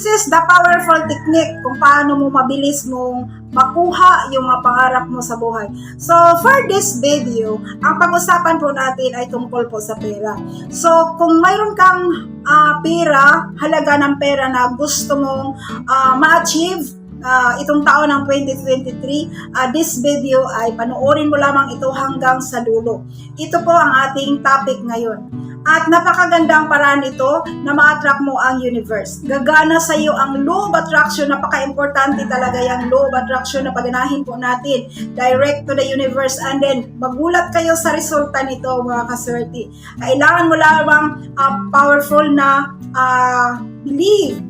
This is the powerful technique kung paano mo mabilis mong makuha yung mga pangarap mo sa buhay. So, for this video, ang pag-usapan po natin ay tungkol po sa pera. So, kung mayroon kang ah, pera, halaga ng pera na gusto mong ah, ma-achieve ah, itong taon ng 2023, ah, this video ay panoorin mo lamang ito hanggang sa dulo. Ito po ang ating topic ngayon. At napakagandang paraan ito na ma-attract mo ang universe. Gagana sa iyo ang law of attraction. Napaka-importante talaga yung law of attraction na paganahin po natin. Direct to the universe. And then, magulat kayo sa resulta nito mga kaswerte. Kailangan mo lamang ah, powerful na ah, believe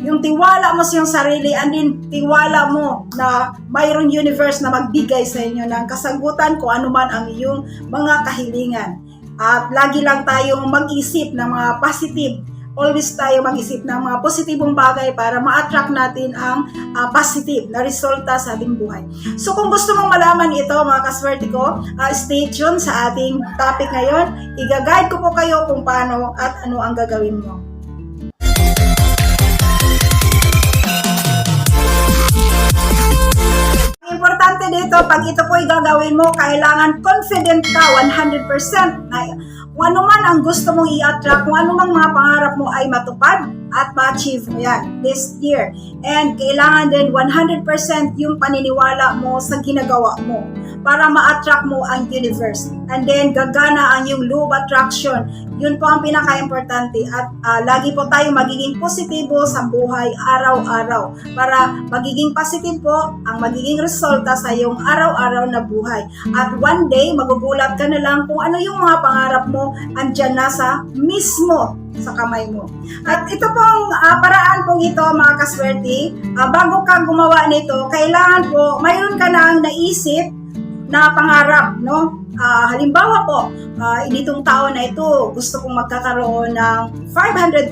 yung tiwala mo sa iyong sarili and then tiwala mo na mayroong universe na magbigay sa inyo ng kasagutan kung ano man ang iyong mga kahilingan. At lagi lang tayong mag-isip ng mga positive. Always tayo mag-isip ng mga positibong bagay para ma-attract natin ang ah, positive na resulta sa ating buhay. So kung gusto mong malaman ito mga kaswerte ko, ah, stay tuned sa ating topic ngayon. Iga-guide ko po kayo kung paano at ano ang gagawin mo. Dito, pag ito po gagawin mo, kailangan confident ka 100% na kung ano man ang gusto mong i-attract, kung ano mang mga pangarap mo ay matupad at ma-achieve mo yan this year. And kailangan din 100% yung paniniwala mo sa ginagawa mo para ma-attract mo ang universe. And then gagana ang yung law of attraction. Yun po ang pinaka-importante at ah, lagi po tayo magiging positibo sa buhay araw-araw para magiging positive po ang magiging resulta sa iyong araw-araw na buhay. At one day, magugulat ka na lang kung ano yung mga pangarap mo andyan na sa mismo sa kamay mo. At ito pong ah, paraan pong ito mga kaswerte, ah, bago ka gumawa nito, kailangan po mayroon ka nang naisip na pangarap, no? Ah, halimbawa po, ah, initong taon na ito, gusto kong magkakaroon ng 500,000,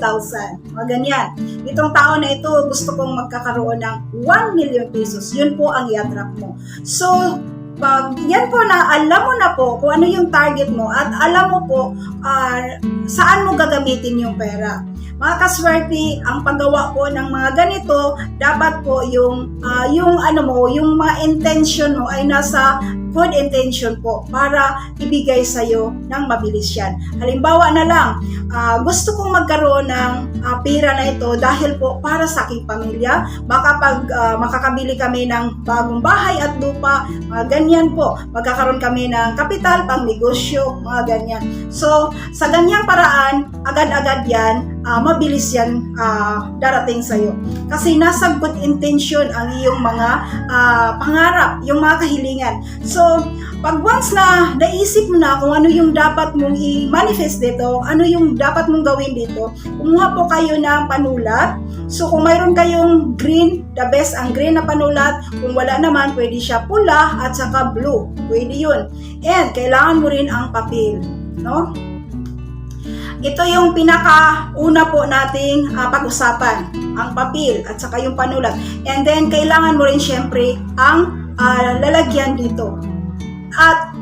mga ganyan. Itong taon na ito, gusto kong magkakaroon ng 1 million pesos. Yun po ang i-attract mo. So, pag yan po na alam mo na po kung ano yung target mo at alam mo po ah, saan mo gagamitin yung pera. Mga kaswerte, ang paggawa po ng mga ganito, dapat po yung ah, yung ano mo, yung mga intention mo ay nasa good intention po para ibigay sa iyo ng mabilis yan. Halimbawa na lang, ah, gusto kong magkaroon ng ah, pera na ito dahil po para sa aking pamilya, makapag ah, makakabili kami ng bagong bahay at lupa, mga ganyan po. Magkakaroon kami ng kapital pang negosyo, mga ganyan. So, sa ganyang paraan, agad-agad yan, ah, mabilis yan ah, darating sa iyo. Kasi nasa good intention ang iyong mga ah, pangarap, yung mga kahilingan. So, pag once na naisip mo na kung ano yung dapat mong i-manifest dito, ano yung dapat mong gawin dito, kumuha po kayo ng panulat. So, kung mayroon kayong green, the best ang green na panulat. Kung wala naman, pwede siya pula at saka blue. Pwede yun. And, kailangan mo rin ang papel. No? Ito yung pinaka-una po nating ah, pag-usapan, ang papel at saka yung panulat. And then, kailangan mo rin syempre ang ah, lalagyan dito. At,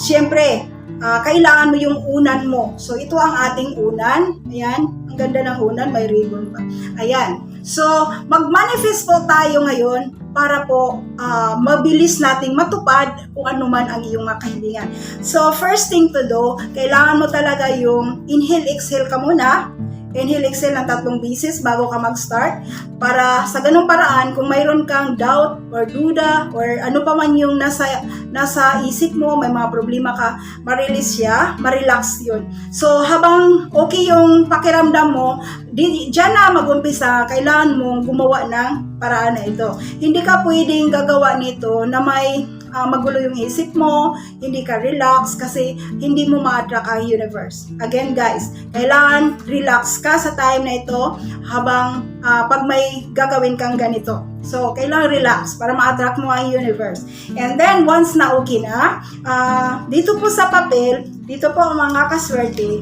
syempre, ah, kailangan mo yung unan mo. So, ito ang ating unan. Ayan, ang ganda ng unan, may ribbon pa. Ayan. So, mag-manifest po tayo ngayon para po ah, mabilis nating matupad kung ano man ang iyong mga kahilingan. So, first thing to do, kailangan mo talaga yung inhale, exhale ka muna. Inhale, exhale ng tatlong bisis bago ka mag-start. Para sa ganung paraan, kung mayroon kang doubt or duda or ano pa man yung nasa, nasa isip mo, may mga problema ka, ma-release siya, ma-relax yun. So, habang okay yung pakiramdam mo, di, dyan na mag-umpisa, kailangan mong gumawa ng paraan na ito. Hindi ka pwedeng gagawa nito na may ah, magulo yung isip mo, hindi ka relax kasi hindi mo ma-attract ang universe. Again guys, kailangan relax ka sa time na ito habang ah, pag may gagawin kang ganito. So, kailangan relax para ma-attract mo ang universe. And then, once na okay na, ah, dito po sa papel, dito po ang mga kaswerte,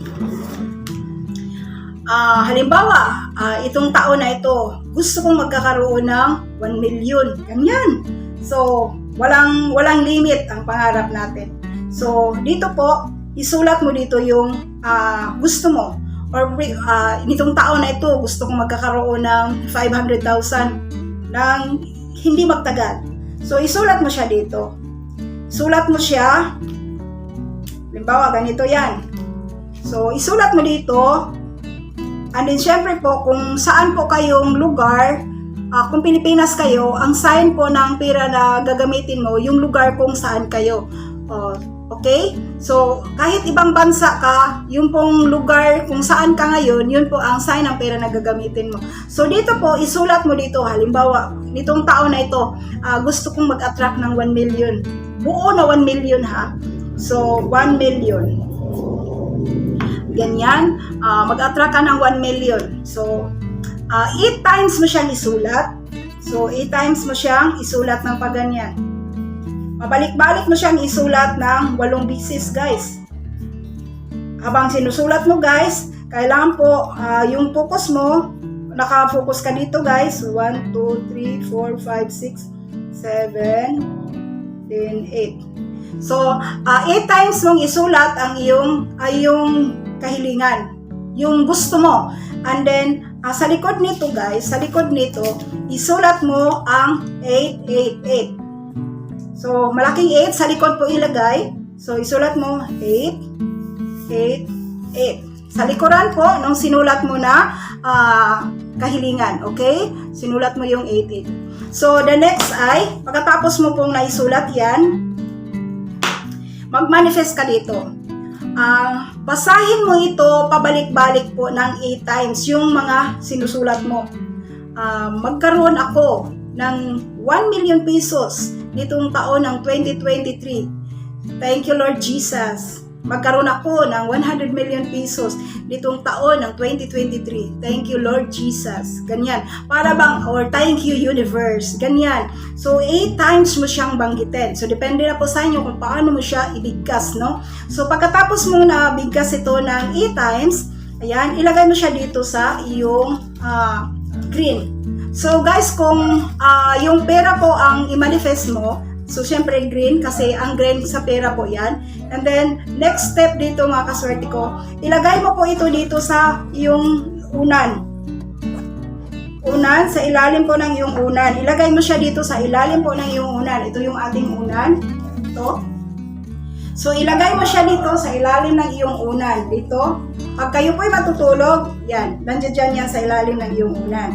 Ah, halimbawa, ah, itong taon na ito, gusto kong magkakaroon ng 1 million. Ganyan. So, walang walang limit ang pangarap natin. So, dito po, isulat mo dito yung ah, gusto mo. or uh, nitong taon na ito, gusto kong magkakaroon ng 500,000 ng hindi magtagal. So, isulat mo siya dito. Sulat mo siya. Halimbawa, ganito yan. So, isulat mo dito. And then, syempre po, kung saan po kayong lugar, ah, kung Pilipinas kayo, ang sign po ng pera na gagamitin mo, yung lugar kung saan kayo. Oh, okay? So, kahit ibang bansa ka, yung pong lugar kung saan ka ngayon, yun po ang sign ng pera na gagamitin mo. So, dito po, isulat mo dito, halimbawa, nitong taon na ito, ah, gusto kong mag-attract ng 1 million. Buo na 1 million ha. So, 1 million. Ganyan. Ah, mag-attract ka ng 1 million. So, 8 times mo siyang isulat. So, 8 times mo siyang isulat ng paganyan. Pabalik-balik mo siyang isulat ng 8 bisis, guys. Habang sinusulat mo, guys, kailangan po ah, yung focus mo, nakafocus ka dito, guys. 1, 2, 3, 4, 5, 6, 7, 10, 8. So, 8 times mong isulat ang iyong, ay yung kahilingan. Yung gusto mo. And then, ah, sa likod nito guys, sa likod nito, isulat mo ang 888. So, malaking 8 sa likod po ilagay. So, isulat mo 8, 8, 8. Sa likuran po, nung sinulat mo na ah, kahilingan, okay? Sinulat mo yung 88. So, the next ay, pagkatapos mo pong naisulat yan, mag-manifest ka dito. Ah, basahin mo ito pabalik-balik po ng 8 times yung mga sinusulat mo. Ah, magkaroon ako ng 1 million pesos nitong taon ng 2023. Thank you Lord Jesus. Magkaroon ako ng 100 million pesos nitong taon ng 2023. Thank you Lord Jesus. Ganyan. Para bang, or thank you universe. Ganyan. So, 8 times mo siyang banggitin. So, depende na po sa inyo kung paano mo siya ibigkas, no? So, pagkatapos mo na bigkas ito ng 8 times, ayan, ilagay mo siya dito sa iyong ah, green. So, guys, kung ah, yung pera po ang i-manifest mo, So, syempre green kasi ang green sa pera po yan. And then, next step dito mga kaswerte ko, ilagay mo po ito dito sa yung unan. Unan, sa ilalim po ng yung unan. Ilagay mo siya dito sa ilalim po ng yung unan. Ito yung ating unan. Ito. So, ilagay mo siya dito sa ilalim ng iyong unan. Dito. Pag kayo po'y matutulog, yan. Nandiyan dyan yan sa ilalim ng iyong unan.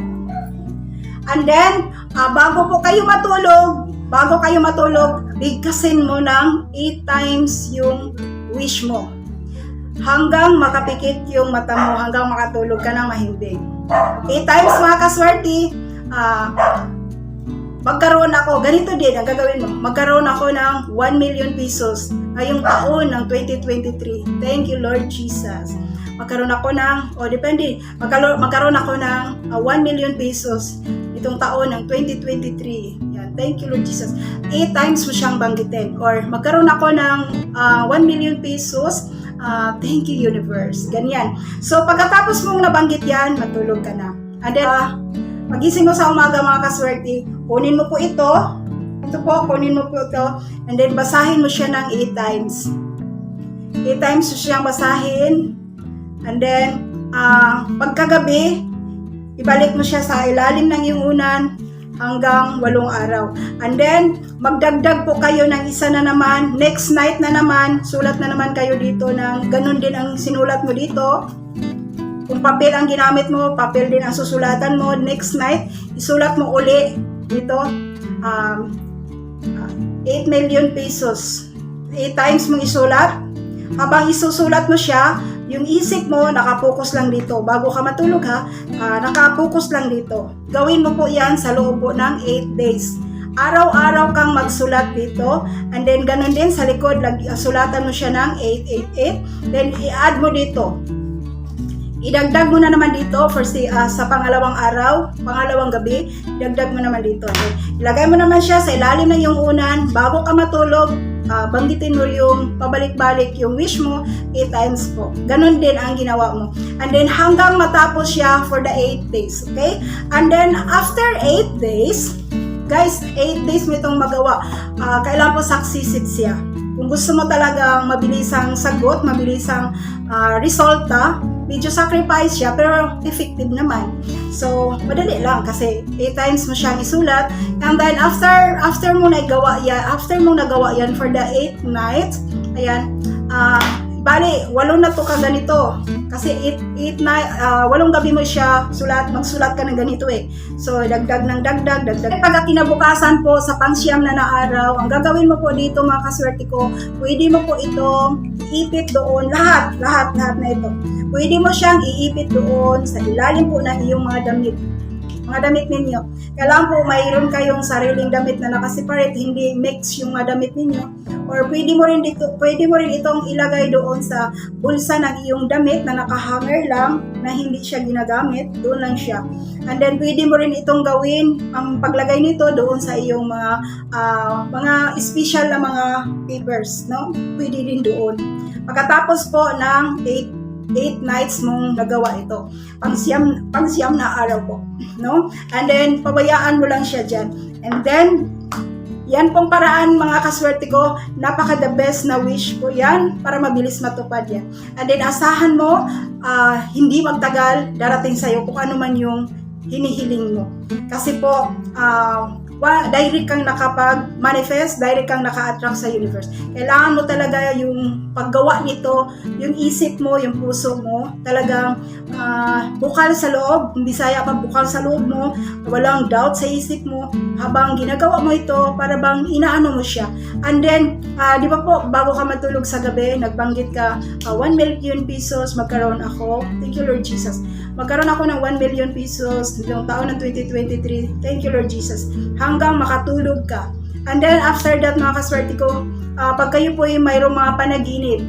And then, ah, bago po kayo matulog, bago kayo matulog, bigkasin mo ng 8 times yung wish mo. Hanggang makapikit yung mata mo, hanggang makatulog ka ng mahimbing. 8 times mga kaswerte, ah, magkaroon ako, ganito din ang gagawin mo, magkaroon ako ng 1 million pesos ngayong taon ng 2023. Thank you Lord Jesus. Magkaroon ako ng, o depende, magkaroon, magkaroon ako ng ah, 1 million pesos itong taon ng 2023. Thank you Lord Jesus. 8 times mo siyang banggitin. Or magkaroon ako ng ah, 1 million pesos, ah, thank you universe. Ganyan. So pagkatapos mong nabanggit yan, matulog ka na. And then, ah, Magising mo sa umaga mga kaswerte, kunin mo po ito. Ito po, kunin mo po ito. And then, basahin mo siya ng 8 times. 8 times mo siyang basahin. And then, ah pagkagabi, ibalik mo siya sa ilalim ng iyong unan hanggang walong araw. And then, magdagdag po kayo ng isa na naman. Next night na naman, sulat na naman kayo dito ng ganun din ang sinulat mo dito. Kung papel ang ginamit mo, papel din ang susulatan mo. Next night, isulat mo uli dito. Um, ah, 8 million pesos. 8 times mong isulat. Habang isusulat mo siya, yung isip mo, nakapokus lang dito. Bago ka matulog ha, ah, nakapokus lang dito. Gawin mo po yan sa loob po ng 8 days. Araw-araw kang magsulat dito. And then, ganun din sa likod, lag, ah, sulatan mo siya ng 888. Then, i-add mo dito. Idagdag mo na naman dito for si, ah, sa pangalawang araw, pangalawang gabi, idagdag mo naman dito. Okay? Ilagay mo naman siya sa ilalim ng iyong unan, bago ka matulog, ah, banggitin mo yung pabalik-balik yung wish mo 8 times po. Ganon din ang ginawa mo. And then hanggang matapos siya for the 8 days. Okay? And then after 8 days, guys, 8 days mo itong magawa. Ah, kailangan po succeeded siya. Kung gusto mo talagang mabilisang sagot, mabilisang ah, resulta, medyo sacrifice siya, pero effective naman. So, madali lang kasi 8 times mo siyang isulat. And then, after after mo nagawa yan, after mo nagawa yan for the 8 nights, ayan, ah, bali, walong na to ka ganito. Kasi 8 na, ah, walong gabi mo siya sulat, magsulat ka ng ganito eh. So, dagdag ng dagdag, dagdag. Pag kinabukasan po sa pangsyam na na ang gagawin mo po dito mga kaswerte ko, pwede mo po itong iipit doon, lahat, lahat, lahat na ito. Pwede mo siyang iipit doon sa ilalim po ng iyong mga damit. Mga damit ninyo. Kailangan po mayroon kayong sariling damit na nakaseparate, hindi mix yung mga damit ninyo. Or pwede mo rin dito, pwede mo rin itong ilagay doon sa bulsa ng iyong damit na nakahanger lang, na hindi siya ginagamit, doon lang siya. And then pwede mo rin itong gawin ang paglagay nito doon sa iyong mga ah, mga special na mga papers, no? Pwede rin doon. Pagkatapos po ng 8 8 nights mong nagawa ito. Pangsiyam, pangsiyam na araw po, no? And then pabayaan mo lang siya diyan. And then yan pong paraan mga kaswerte ko, napaka the best na wish po yan para mabilis matupad yan. And then asahan mo, ah, hindi magtagal, darating sa'yo kung ano man yung hinihiling mo. Kasi po, ah, wa, direct kang nakapag-manifest, direct kang naka-attract sa universe. Kailangan mo talaga yung paggawa nito, yung isip mo, yung puso mo, talagang ah, bukal sa loob, hindi saya pa bukal sa loob mo, walang doubt sa isip mo, habang ginagawa mo ito, para bang inaano mo siya. And then, ah, di ba po, bago ka matulog sa gabi, nagbanggit ka, ah, 1 million pesos, magkaroon ako. Thank you, Lord Jesus. Magkaroon ako ng 1 million pesos noong taon ng 2023. Thank you, Lord Jesus. Hanggang makatulog ka. And then, after that, mga kaswerte ko, ah, pag kayo po ay mayroong mga panaginip,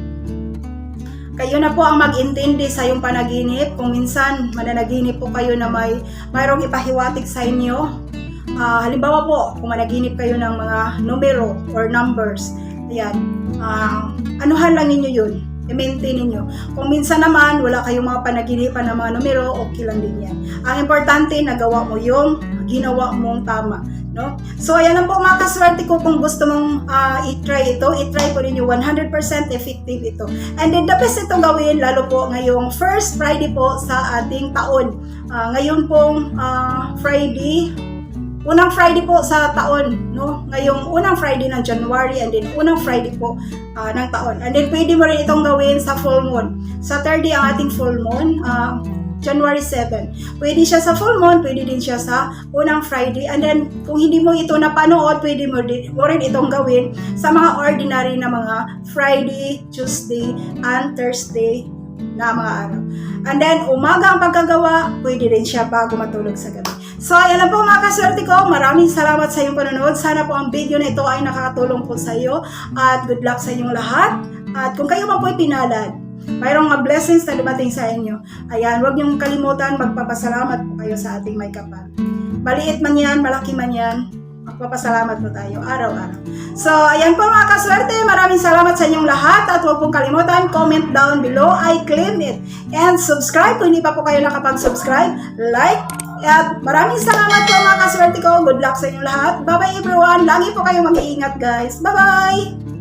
kayo na po ang mag-intindi sa yung panaginip. Kung minsan mananaginip po kayo na may mayroong ipahiwatig sa inyo. Ah, halimbawa po, kung managinip kayo ng mga numero or numbers, ayan, ah, anuhan lang ninyo yun. I-maintain ninyo. Kung minsan naman, wala kayong mga panaginipan ng mga numero, okay lang din yan. Ang importante, nagawa mo yung ginawa mong tama. No? So, ayan lang po mga kaswerte ko kung gusto mong ah, i-try ito. I-try po ninyo 100% effective ito. And then, the best itong gawin, lalo po ngayong first Friday po sa ating taon. Ah, ngayon pong ah, Friday, unang Friday po sa taon, no? Ngayong unang Friday ng January and then unang Friday po ah, ng taon. And then pwede mo rin itong gawin sa full moon. Saturday ang ating full moon, ah, January 7. Pwede siya sa full moon, pwede din siya sa unang Friday. And then, kung hindi mo ito napanood, pwede mo, din, mo rin itong gawin sa mga ordinary na mga Friday, Tuesday, and Thursday na mga araw. And then, umaga ang pagkagawa, pwede rin siya bago matulog sa gabi. So, ayan lang po mga kaswerte ko. Maraming salamat sa iyong panonood. Sana po ang video na ito ay nakakatulong po sa iyo. At good luck sa inyong lahat. At kung kayo man po ay pinalad, mayroong mga blessings na dumating sa inyo. Ayan, huwag niyong kalimutan, magpapasalamat po kayo sa ating may kapal. Maliit man yan, malaki man yan, magpapasalamat po tayo araw-araw. So, ayan po mga kaswerte, maraming salamat sa inyong lahat at huwag pong kalimutan, comment down below, I claim it. And subscribe kung hindi pa po kayo nakapag-subscribe, like, at maraming salamat po mga kaswerte ko. Good luck sa inyong lahat. Bye-bye everyone. Lagi po kayong mag-iingat guys. Bye-bye!